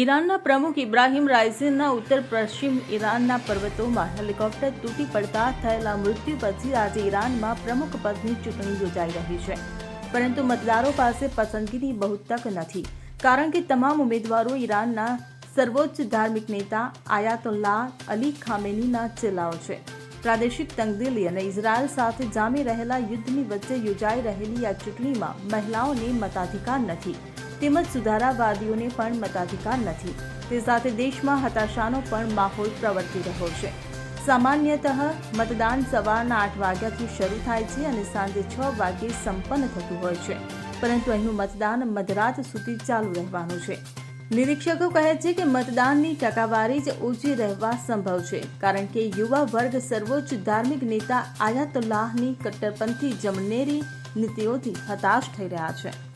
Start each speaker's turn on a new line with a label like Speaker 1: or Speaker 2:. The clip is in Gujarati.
Speaker 1: ઈરાનના પ્રમુખ ઇબ્રાહિમ રાઇઝીના ઉત્તર પશ્ચિમ ઈરાનના પર્વતોમાં હેલિકોપ્ટર તૂટી પડતા થયેલા મૃત્યુ પછી આજે ઈરાનમાં પ્રમુખ પદની ચૂંટણી યોજાઈ રહી છે. પરંતુ મતદારો પાસે પસંદગીની બહુ તક નથી. કારણ કે તમામ ઉમેદવારો ઈરાનના સર્વોચ્ચ ધાર્મિક નેતા આયાતુલ્લાહ અલી ખામેનીના ચેલાઓ છે. પ્રાદેશિક તંગદિલી અને ઇઝરાયલ સાથે જામી રહેલા યુદ્ધની વચ્ચે યોજાઈ રહેલી આ ચૂંટણીમાં મહિલાઓને મતાધિકાર નથી. તેમજ સુધારાવાદીઓને પણ મતાધિકાર નથી. તે સાથે દેશમાં હતાશાનો પણ માહોલ પ્રવર્તી રહ્યો છે. સામાન્યતઃ મતદાન સવારના આઠ વાગ્યાથી શરૂ થાય છે અને સાંજે છ વાગ્યે સંપન્ન થતું હોય છે. પરંતુ અહીંનું મતદાન મધરાત સુધી ચાલુ રહેવાનું છે. નિરીક્ષકો કહે છે કે મતદાનની ટકાવારી જ ઓછી રહેવા સંભવ છે, કારણ કે યુવા વર્ગ સર્વોચ્ચ ધાર્મિક નેતા આયાતુલ્લાહની કટ્ટરપંથી જમનેરી નીતિઓથી હતાશ થઈ રહ્યા છે.